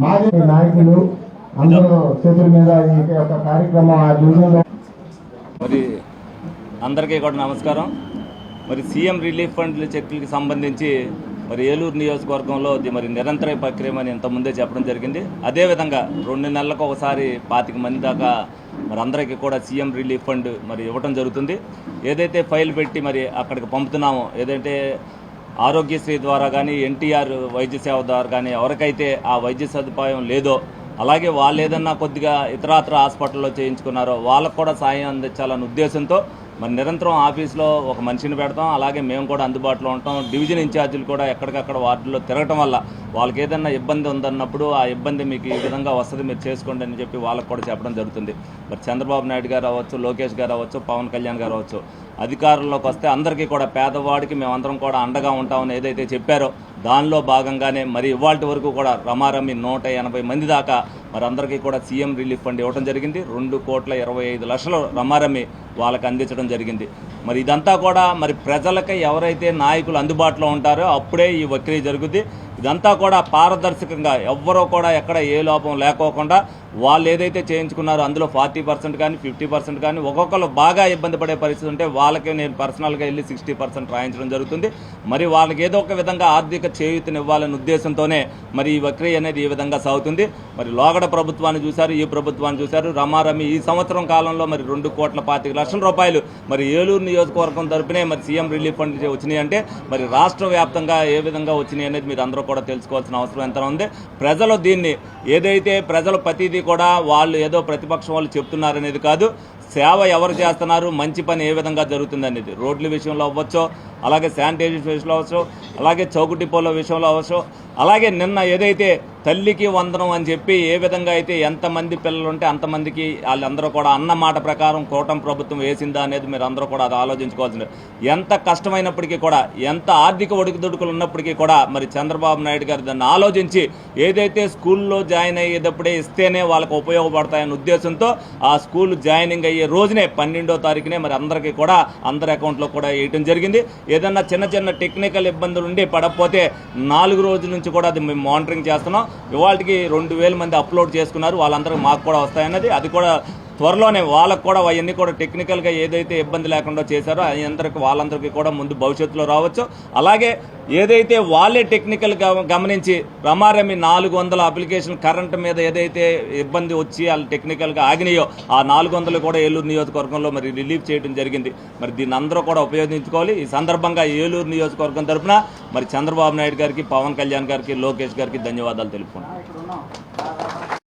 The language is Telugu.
మాజీ నాయకులు అందరూ చేతుల మీద ఈ యొక్క కార్యక్రమం ఆ డివిజన్లో మరి అందరికీ కూడా నమస్కారం. మరి సీఎం రిలీఫ్ ఫండ్ల చెక్కులకి సంబంధించి మరి ఏలూరు నియోజకవర్గంలో ఇది మరి నిరంతర ప్రక్రియ అని ఇంతకుముందే చెప్పడం జరిగింది. అదేవిధంగా రెండు నెలలకు ఒకసారి పాతిక మంది దాకా మరి అందరికీ కూడా సీఎం రిలీఫ్ ఫండ్ మరి ఇవ్వడం జరుగుతుంది. ఏదైతే ఫైల్ పెట్టి మరి అక్కడికి పంపుతున్నామో ఏదైతే ఆరోగ్యశ్రీ ద్వారా కానీ ఎన్టీఆర్ వైద్య సేవ ద్వారా కానీ ఎవరికైతే ఆ వైద్య సదుపాయం లేదో అలాగే వాళ్ళు ఏదన్నా కొద్దిగా ఇతరాతర హాస్పిటల్లో చేయించుకున్నారో వాళ్ళకు కూడా సాయం అందించాలనే ఉద్దేశంతో మరి నిరంతరం ఆఫీస్లో ఒక మనిషిని పెడతాం అలాగే మేము కూడా అందుబాటులో ఉంటాం. డివిజన్ ఇన్ఛార్జీలు కూడా ఎక్కడికక్కడ వార్డుల్లో తిరగటం వల్ల వాళ్ళకి ఏదైనా ఇబ్బంది ఉందన్నప్పుడు ఆ ఇబ్బంది మీకు ఈ విధంగా వస్తుంది మీరు చేసుకోండి అని చెప్పి వాళ్ళకు కూడా చెప్పడం జరుగుతుంది. మరి చంద్రబాబు నాయుడు గారు అవ్వచ్చు లోకేష్ గారు అవ్వచ్చు పవన్ కళ్యాణ్ గారు అవ్వచ్చు అధికారంలోకి వస్తే అందరికీ కూడా పేదవాడికి మేమందరం కూడా అండగా ఉంటామని ఏదైతే చెప్పారో దానిలో భాగంగానే మరి ఇవాళ వరకు కూడా రమారమి నూట ఎనభై మంది దాకా మరి అందరికీ కూడా సీఎం రిలీఫ్ ఫండ్ ఇవ్వడం జరిగింది. రెండు కోట్ల ఇరవై ఐదు లక్షల రమారమి వాళ్ళకి అందించడం జరిగింది. మరి ఇదంతా కూడా మరి ప్రజలకి ఎవరైతే నాయకులు అందుబాటులో ఉంటారో అప్పుడే ఈ వక్రీ జరుగుద్ది. ఇదంతా కూడా పారదర్శకంగా ఎవ్వరూ కూడా ఎక్కడ ఏ లోపం లేకోకుండా వాళ్ళు ఏదైతే చేయించుకున్నారో అందులో ఫార్టీ పర్సెంట్ కానీ ఫిఫ్టీ పర్సెంట్ కానీ ఒక్కొక్కరు బాగా ఇబ్బంది పడే పరిస్థితి ఉంటే వాళ్ళకి నేను పర్సనల్గా వెళ్ళి సిక్స్టీ పర్సెంట్ రాయించడం జరుగుతుంది. మరి వాళ్ళకి ఏదో ఒక విధంగా ఆర్థిక చేయూతనివ్వాలనే ఉద్దేశంతోనే మరి ఈ వక్రీ అనేది ఈ విధంగా సాగుతుంది. మరి లోగడ ప్రభుత్వాన్ని చూశారు ఈ ప్రభుత్వాన్ని చూశారు. రమారమి ఈ సంవత్సరం కాలంలో మరి రెండు కోట్ల పాతిక లక్షల రూపాయలు మరి ఏలూరుని నియోజకవర్గం తరపునే మరి సీఎం రిలీఫ్ ఫండ్ వచ్చినాయి అంటే మరి రాష్ట్ర వ్యాప్తంగా ఏ విధంగా వచ్చినాయి అనేది మీరు అందరూ కూడా తెలుసుకోవాల్సిన అవసరం ఎంత ఉంది. ప్రజలు దీన్ని ఏదైతే ప్రజలు ప్రతిదీ కూడా వాళ్ళు ఏదో ప్రతిపక్షం వాళ్ళు చెప్తున్నారనేది కాదు సేవ ఎవరు చేస్తున్నారు మంచి పని ఏ విధంగా జరుగుతుంది అనేది. రోడ్ల విషయంలో అవ్వచ్చు అలాగే శానిటైజేషన్ విషయంలో అవ్వచ్చు అలాగే చౌకు డిపోల విషయంలో అవ్వచ్చు అలాగే నిన్న ఏదైతే తల్లికి వందనం అని చెప్పి ఏ విధంగా అయితే ఎంతమంది పిల్లలు ఉంటే అంతమందికి వాళ్ళందరూ కూడా అన్న మాట ప్రకారం కూటమి ప్రభుత్వం వేసిందా అనేది మీరు అందరూ కూడా అది ఆలోచించుకోవాల్సింది. ఎంత కష్టమైనప్పటికీ కూడా ఎంత ఆర్థిక ఒడిదుడుకులు ఉన్నప్పటికీ కూడా మరి చంద్రబాబు నాయుడు గారు దాన్ని ఆలోచించి ఏదైతే స్కూల్లో జాయిన్ అయ్యేటప్పుడే ఇస్తేనే వాళ్ళకు ఉపయోగపడతాయనే ఉద్దేశంతో ఆ స్కూల్ జాయినింగ్ అయ్యే రోజునే పన్నెండో తారీఖునే మరి అందరికీ కూడా అందరి అకౌంట్లో కూడా వేయటం జరిగింది. ఏదన్నా చిన్న చిన్న టెక్నికల్ ఇబ్బందులు ఉండి పడకపోతే నాలుగు రోజుల నుంచి కూడా అది మేము మానిటరింగ్ చేస్తున్నాం. ఇవాళకి రెండు వేల మంది అప్లోడ్ చేసుకున్నారు. వాళ్ళందరూ మాకు కూడా వస్తాయన్నది. అది కూడా త్వరలోనే వాళ్ళకు కూడా అవన్నీ కూడా టెక్నికల్గా ఏదైతే ఇబ్బంది లేకుండా చేశారో అందరికి వాళ్ళందరికీ కూడా ముందు భవిష్యత్తులో రావచ్చు. అలాగే ఏదైతే వాళ్ళే టెక్నికల్ గమనించి రమారమి నాలుగు వందల అప్లికేషన్ కరెంట్ మీద ఏదైతే ఇబ్బంది వచ్చి వాళ్ళు టెక్నికల్గా ఆగినాయో ఆ నాలుగు వందలు కూడా ఏలూరు నియోజకవర్గంలో మరి రిలీఫ్ చేయడం జరిగింది. మరి దీన్ని అందరూ కూడా ఉపయోగించుకోవాలి. ఈ సందర్భంగా ఏలూరు నియోజకవర్గం తరఫున మరి చంద్రబాబు నాయుడు గారికి పవన్ కళ్యాణ్ గారికి లోకేష్ గారికి ధన్యవాదాలు తెలుపుకున్నాను